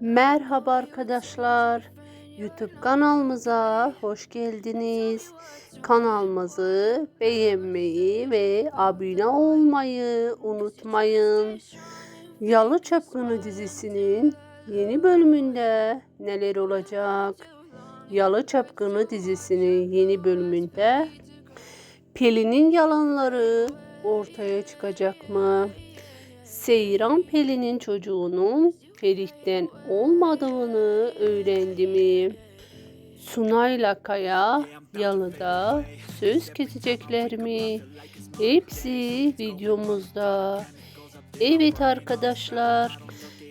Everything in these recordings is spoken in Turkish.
Merhaba arkadaşlar. YouTube kanalımıza hoş geldiniz. Kanalımızı beğenmeyi ve abone olmayı unutmayın. Yalı Çapkını dizisinin yeni bölümünde neler olacak? Yalı Çapkını dizisinin yeni bölümünde Pelin'in yalanları ortaya çıkacak mı? Seyran Pelin'in çocuğunun Ferit'ten olmadığını öğrendi mi? Sunay'la Kaya yalıda söz kesecekler mi? Hepsi videomuzda. Evet arkadaşlar,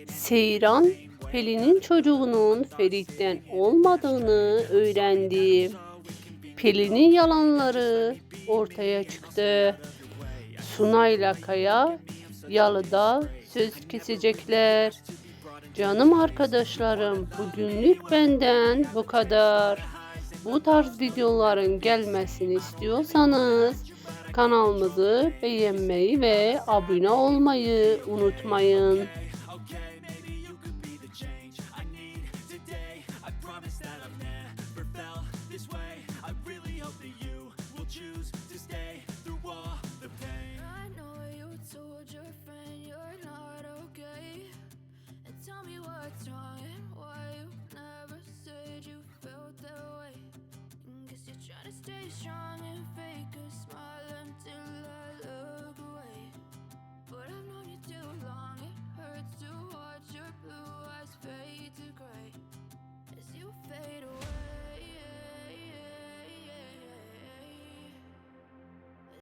Seyran Pelin'in çocuğunun Ferit'ten olmadığını öğrendi. Pelin'in yalanları ortaya çıktı. Sunay'la Kaya yalıda söz kesecekler. Canım arkadaşlarım bugünlük benden bu kadar. Bu tarz videoların gelmesini istiyorsanız kanalımızı beğenmeyi ve abone olmayı unutmayın. I Nation